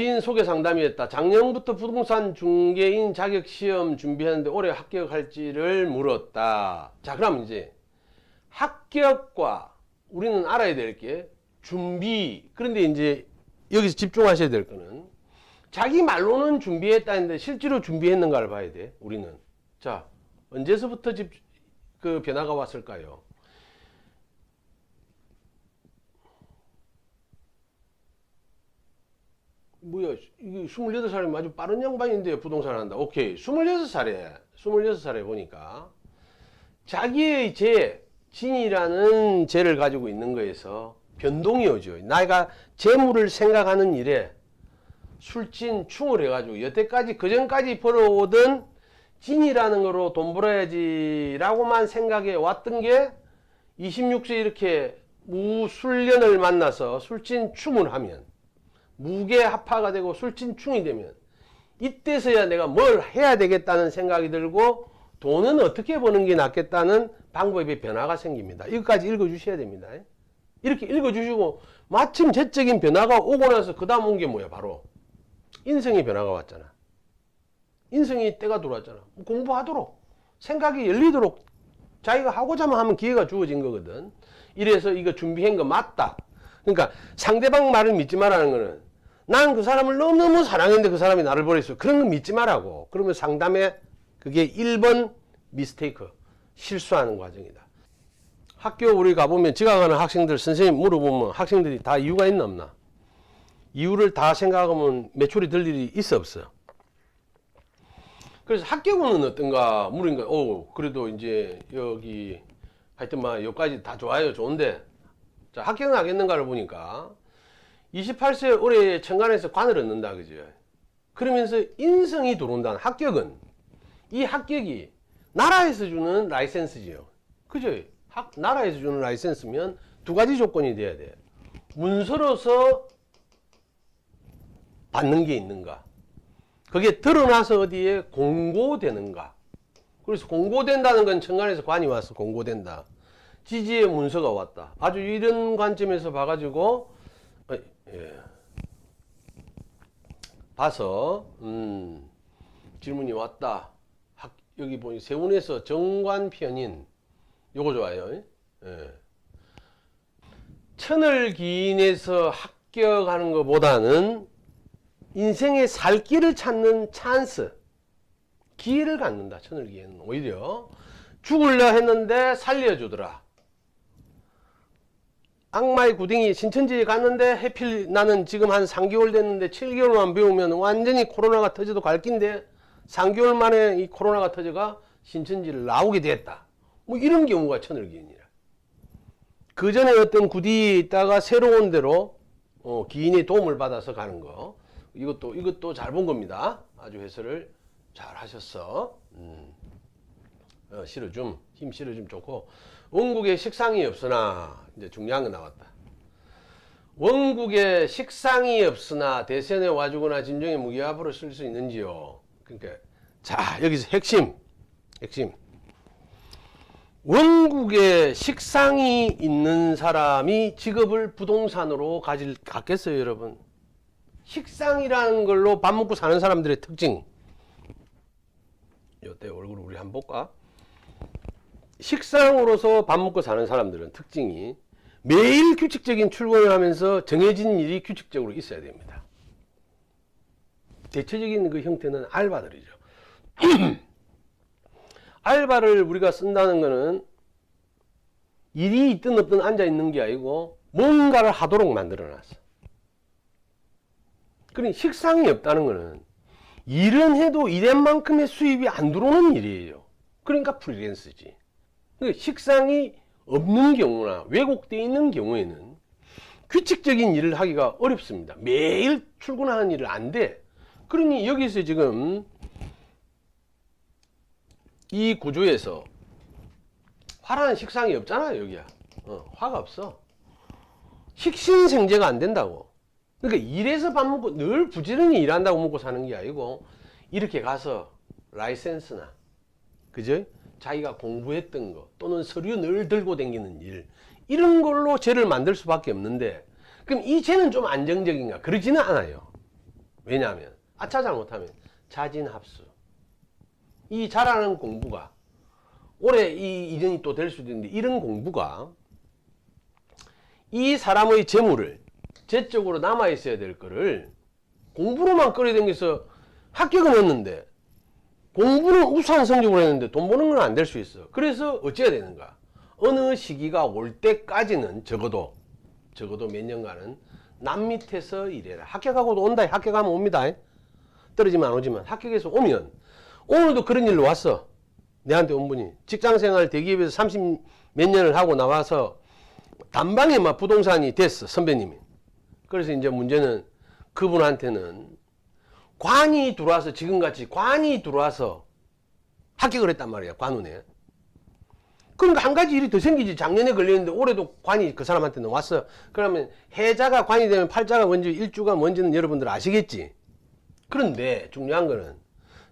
지인 소개 상담이었다. 작년부터 부동산 중개인 자격 시험 준비하는데 올해 합격할지를 물었다. 자, 그럼 이제 합격과 우리는 알아야 될 게 준비. 그런데 이제 여기서 집중하셔야 될 거는 자기 말로는 준비했다는데 실제로 준비했는가를 봐야 돼. 우리는. 자, 언제서부터 집, 그 변화가 왔을까요? 뭐야, 이게 28살이면 아주 빠른 양반인데 부동산 한다. 오케이. 26살에, 26살에 보니까 자기의 재, 진이라는 재를 가지고 있는 거에서 변동이 오죠. 내가 재물을 생각하는 일에 술진, 충을 해가지고 여태까지, 그전까지 벌어오던 진이라는 거로 돈 벌어야지 라고만 생각해 왔던 게 26세 이렇게 무술년을 만나서 술진, 충을 하면 무게 합파가 되고 술진충이 되면 이때서야 내가 뭘 해야 되겠다는 생각이 들고 돈은 어떻게 버는 게 낫겠다는 방법의 변화가 생깁니다. 이것까지 읽어주셔야 됩니다. 이렇게 읽어주시고 마침 재적인 변화가 오고 나서 그 다음 온 게 뭐야 바로 인생의 변화가 왔잖아. 인생이 때가 들어왔잖아. 공부하도록 생각이 열리도록 자기가 하고자만 하면 기회가 주어진 거거든. 이래서 이거 준비한 거 맞다. 그러니까 상대방 말을 믿지 말라는 거는 난그 사람을 너무너무 사랑했는데 그 사람이 나를 버렸어. 그런 거 믿지 말라고. 그러면 상담에 그게 1번 미스테이크. 실수하는 과정이다. 학교 우리 가보면 지각하는 학생들 선생님 물어보면 학생들이 다 이유가 있나 없나? 이유를 다 생각하면 매출이 들 일이 있어 없어? 그래서 합격은 어떤가 물으니까 오 그래도 이제 여기 하여튼 막 여기까지 다 좋아요 좋은데 자 합격은 하겠는가를 보니까 28세 올해 천간에서 관을 얻는다 그죠 그러면서 인성이 들어온다는 합격은 이 합격이 나라에서 주는 라이센스지요. 그죠? 학, 나라에서 주는 라이센스면 두 가지 조건이 돼야 돼. 문서로서 받는 게 있는가? 그게 드러나서 어디에 공고되는가? 그래서 공고된다는 건 천간에서 관이 와서 공고된다. 지지의 문서가 왔다. 아주 이런 관점에서 봐가지고 어, 예. 봐서 음, 질문이 왔다. 학, 여기 보니 세운에서 정관 편인 요거 좋아요. 예. 천을 기인에서 합격하는 것보다는 인생의 살 길을 찾는 찬스, 기회를 갖는다. 천을기에는 오히려 죽을려 했는데 살려주더라. 악마의 구덩이 신천지에 갔는데 해필 나는 지금 한 3개월 됐는데 7개월만 배우면 완전히 코로나가 터져도 갈 긴데 3개월 만에 이 코로나가 터져가 신천지를 나오게 됐다. 뭐 이런 경우가 천을기인이라. 그 전에 어떤 구디에 있다가 새로운 데로 어, 기인의 도움을 받아서 가는 거. 이것도 이것도 잘 본 겁니다. 아주 해설을 잘 하셨어. 음. 어, 실어줌 힘 실어줌 좋고 원국에 식상이 없으나 이제 중요한 거 나왔다. 원국에 식상이 없으나 대선에 와주거나 진정에 무기압으로 쓸 수 있는지요. 그러니까 자 여기서 핵심 핵심 원국에 식상이 있는 사람이 직업을 부동산으로 가질 갖겠어요, 여러분. 식상이라는 걸로 밥 먹고 사는 사람들의 특징. 요때 얼굴 우리 한번 볼까? 식상으로서 밥 먹고 사는 사람들은 특징이 매일 규칙적인 출근을 하면서 정해진 일이 규칙적으로 있어야 됩니다. 대체적인 그 형태는 알바들이죠. 알바를 우리가 쓴다는 것은 일이 있든 없든 앉아 있는 게 아니고 뭔가를 하도록 만들어 놨어. 그러니 식상이 없다는 것은 일은 해도 일한 만큼의 수입이 안 들어오는 일이에요. 그러니까 프리랜서지. 그 식상이 없는 경우나 왜곡되어 있는 경우에는 규칙적인 일을 하기가 어렵습니다. 매일 출근하는 일을 안 돼. 그러니 여기서 지금 이 구조에서 화라는 식상이 없잖아요, 여기야. 어, 화가 없어. 식신생재가 안 된다고. 그러니까 일해서 밥 먹고 늘 부지런히 일한다고 먹고 사는 게 아니고 이렇게 가서 라이센스나 그죠? 자기가 공부했던 거 또는 서류 늘 들고 다니는 일 이런 걸로 죄를 만들 수밖에 없는데 그럼 이 죄는 좀 안정적인가? 그러지는 않아요. 왜냐하면 아차 잘못하면 자진합수. 이 잘하는 공부가 올해 이 이전이 또 될 수도 있는데 이런 공부가 이 사람의 재물을 재적으로 남아 있어야 될 거를 공부로만 끌어당겨서 합격은 했는데 공부는 우수한 성적을 했는데 돈 버는 건 안 될 수 있어. 그래서 어찌해야 되는가? 어느 시기가 올 때까지는 적어도 적어도 몇 년간은 남 밑에서 일해라. 합격하고도 온다. 합격하면 옵니다. 떨어지면 안 오지만 합격해서 오면 오늘도 그런 일로 왔어. 내한테 온 분이 직장생활 대기업에서 30 몇 년을 하고 나와서 단방에 막 부동산이 됐어 선배님이. 그래서 이제 문제는 그분한테는 관이 들어와서 지금같이 관이 들어와서 합격을 했단 말이야 관운에. 그러니까 한 가지 일이 더 생기지. 작년에 걸렸는데 올해도 관이 그 사람한테는 왔어. 그러면 해자가 관이 되면 팔자가 뭔지 일주가 뭔지는 여러분들 아시겠지. 그런데 중요한 거는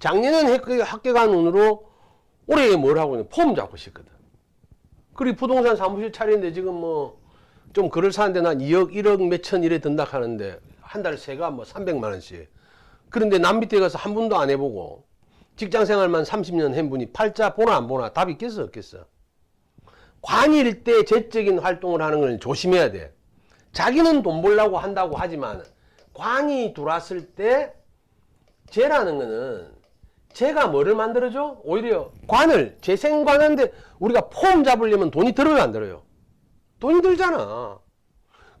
작년에는 합격- 합격한 운으로 올해 뭘 하고 있는 폼 잡고 싶거든. 그리고 부동산 사무실 차리는데 지금 뭐좀 글을 사는데 난 2억, 1억 몇천 이래 든다 하는데 한 달 세가 뭐 300만 원씩. 그런데 남 밑에 가서 한 번도 안 해보고 직장 생활만 30년 한 분이 팔자 보나 안 보나 답 있겠어 없겠어? 관일 때 재적인 활동을 하는 걸 조심해야 돼. 자기는 돈 벌려고 한다고 하지만 관이 들어왔을 때 재라는 거는 재가 뭐를 만들어줘? 오히려 관을 재생관하는데 우리가 폼 잡으려면 돈이 들어요 안 들어요? 돈이 들잖아.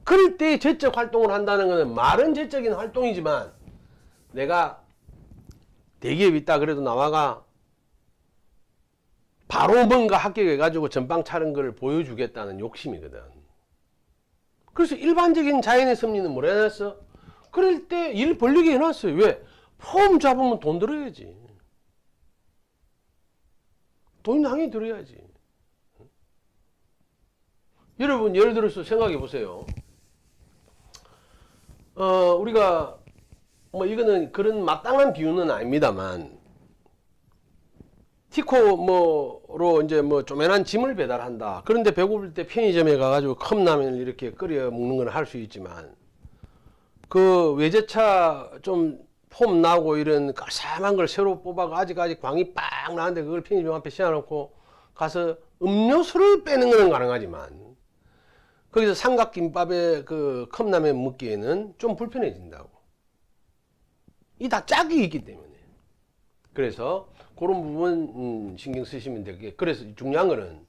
그럴 때 재적 활동을 한다는 것은 말은 재적인 활동이지만 내가 대기업 있다 그래도 나와가 바로 뭔가 합격해가지고 전방 차는 걸 보여주겠다는 욕심이거든. 그래서 일반적인 자연의 섭리는 뭐라 해놨어? 그럴 때 일 벌리게 해놨어요. 왜? 폼 잡으면 돈 들어야지. 돈이 당연히 들어야지. 여러분 예를 들어서 생각해 보세요. 어 우리가 뭐 이거는 그런 마땅한 비유는 아닙니다만 티코 뭐로 이제 뭐 쪼매난 짐을 배달한다. 그런데 배고플 때 편의점에 가가지고 컵라면을 이렇게 끓여 먹는 건 할 수 있지만 그 외제차 좀 폼 나고 이런 깔쌈한 걸 새로 뽑아가 아직 아직 광이 빡 나는데 그걸 편의점 앞에 씌워놓고 가서 음료수를 빼는 거는 가능하지만 거기서 삼각김밥에 그 컵라면 먹기에는 좀 불편해진다고. 이 다 짝이 있기 때문에. 그래서 그런 부분 음, 신경 쓰시면 되게. 그래서 중요한 거는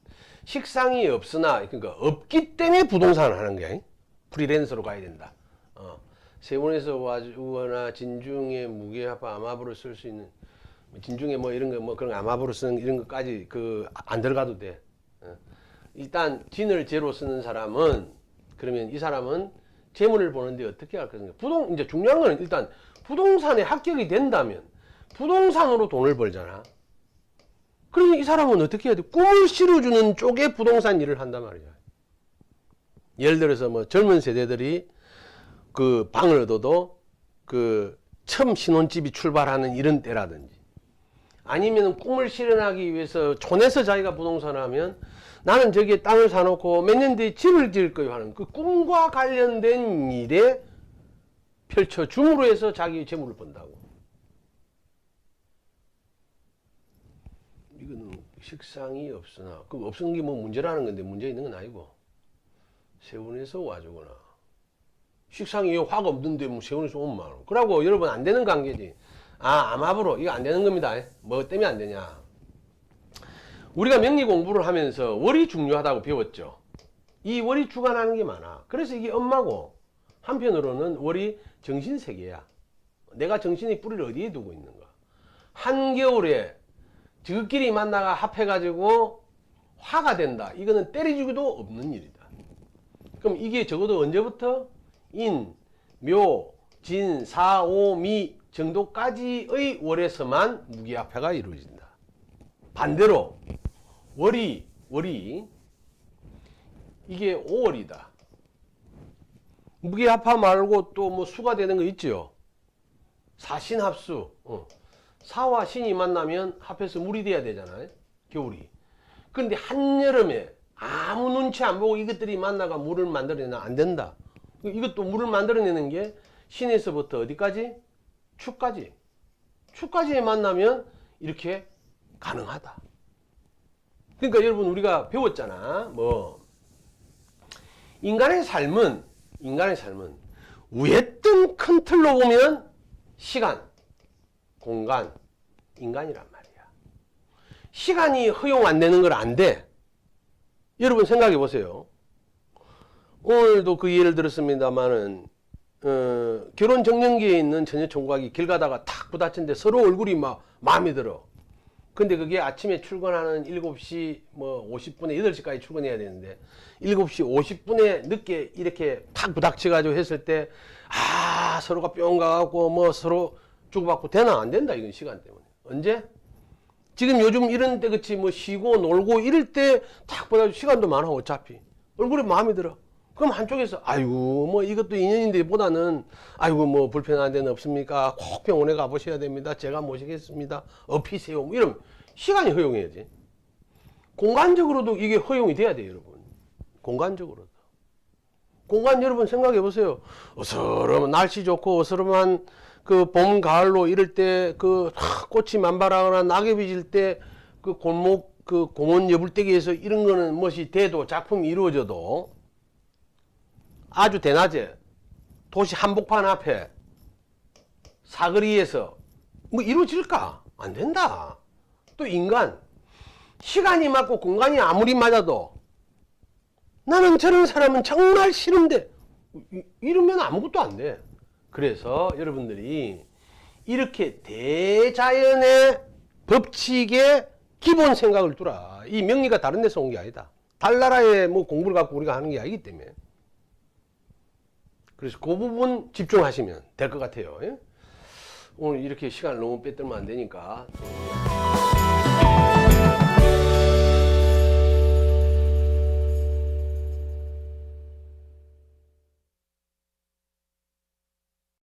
식상이 없으나 그러니까 없기 때문에 부동산을 하는 게 프리랜서로 가야 된다. 어. 세원에서 와주거나 진중에 무게합파 암압으로 쓸 수 있는 진중에 뭐 이런 거 뭐 그런 거 암압으로 쓰는 이런 것까지 그 안 들어가도 돼. 어. 일단 진을 제로 쓰는 사람은 그러면 이 사람은 재물을 보는데 어떻게 할 것인가? 부동 이제 중요한 거는 일단 부동산에 합격이 된다면 부동산으로 돈을 벌잖아. 그러면 이 사람은 어떻게 해야 돼? 꿈을 실어주는 쪽에 부동산 일을 한단 말이야. 예를 들어서 뭐 젊은 세대들이 그 방을 얻어도 그 처음 신혼집이 출발하는 이런 때라든지 아니면 꿈을 실현하기 위해서 촌에서 자기가 부동산을 하면 나는 저기에 땅을 사놓고 몇 년 뒤에 집을 지을 거예요 하는 그 꿈과 관련된 일에 펼쳐줌으로 해서 자기 재물을 번다고. 이거는 식상이 없으나 그 없는 게 뭐 문제라는 건데 문제 있는 건 아니고 세운에서 와주거나 식상이 화가 없는데 뭐 세운에서 오면 만 그러고 여러분 안 되는 관계지. 아 암압으로 이거 안 되는 겁니다. 뭐 때문에 안 되냐? 우리가 명리 공부를 하면서 월이 중요하다고 배웠죠. 이 월이 주관하는 게 많아. 그래서 이게 엄마고 한편으로는 월이 정신 세계야. 내가 정신의 뿌리를 어디에 두고 있는가? 한겨울에 저끼리 만나가 합해가지고 화가 된다. 이거는 때려주기도 없는 일이다. 그럼 이게 적어도 언제부터 인, 묘, 진, 사, 오, 미 정도까지의 월에서만 무기합해가 이루어진다. 반대로 월이 월이 이게 5월이다. 무게합파 말고 또 뭐 수가 되는 거 있죠. 사신합수. 어. 사와 신이 만나면 합해서 물이 돼야 되잖아요. 겨울이. 그런데 한여름에 아무 눈치 안 보고 이것들이 만나가 물을 만들어내나 안 된다. 이것도 물을 만들어내는 게 신에서부터 어디까지? 추까지 추까지의 만나면 이렇게 가능하다. 그러니까 여러분 우리가 배웠잖아. 뭐 인간의 삶은 인간의 삶은 위에 뜬큰 틀로 보면 시간, 공간, 인간이란 말이야. 시간이 허용 안 되는 걸 안 돼. 여러분 생각해 보세요. 오늘도 그 예를 들었습니다만은 어, 결혼 정년기에 있는 처녀 총각이 길 가다가 탁 부딪혔는데 서로 얼굴이 막 마음에 들어. 근데 그게 아침에 출근하는 7시 뭐 50분에 8시까지 출근해야 되는데 7시 50분에 늦게 이렇게 탁 부닥쳐 가지고 했을 때 아 서로가 뿅 가갖고 뭐 서로 주고받고 되나 안 된다 이건 시간 때문에. 언제? 지금 요즘 이런 때 그치 뭐 쉬고 놀고 이럴 때 탁 보다 시간도 많아 어차피. 얼굴에 마음에 들어 그럼 한쪽에서 아이고 뭐 이것도 인연인데 보다는 아이고 뭐 불편한 데는 없습니까? 꼭 병원에 가보셔야 됩니다. 제가 모시겠습니다. 업히세요. 뭐 이러면 시간이 허용해야지. 공간적으로도 이게 허용이 돼야 돼요 여러분. 공간적으로도. 공간 여러분 생각해 보세요. 어스름 날씨 좋고 어스름한 그 봄 가을로 이럴 때 그 꽃이 만발하거나 낙엽이 질 때 그 골목 그 공원 여불대기에서 이런 거는 무엇이 돼도 작품이 이루어져도 아주 대낮에 도시 한복판 앞에 사거리에서 뭐 이루어질까? 안 된다. 또 인간 시간이 맞고 공간이 아무리 맞아도 나는 저런 사람은 정말 싫은데 이- 이러면 아무것도 안 돼. 그래서 여러분들이 이렇게 대자연의 법칙에 기본 생각을 두라. 이 명리가 다른 데서 온 게 아니다. 달나라의 뭐 공부를 갖고 우리가 하는 게 아니기 때문에. 그래서 그 부분 집중하시면 될 것 같아요. 예? 오늘 이렇게 시간을 너무 빼들면 안 되니까 좀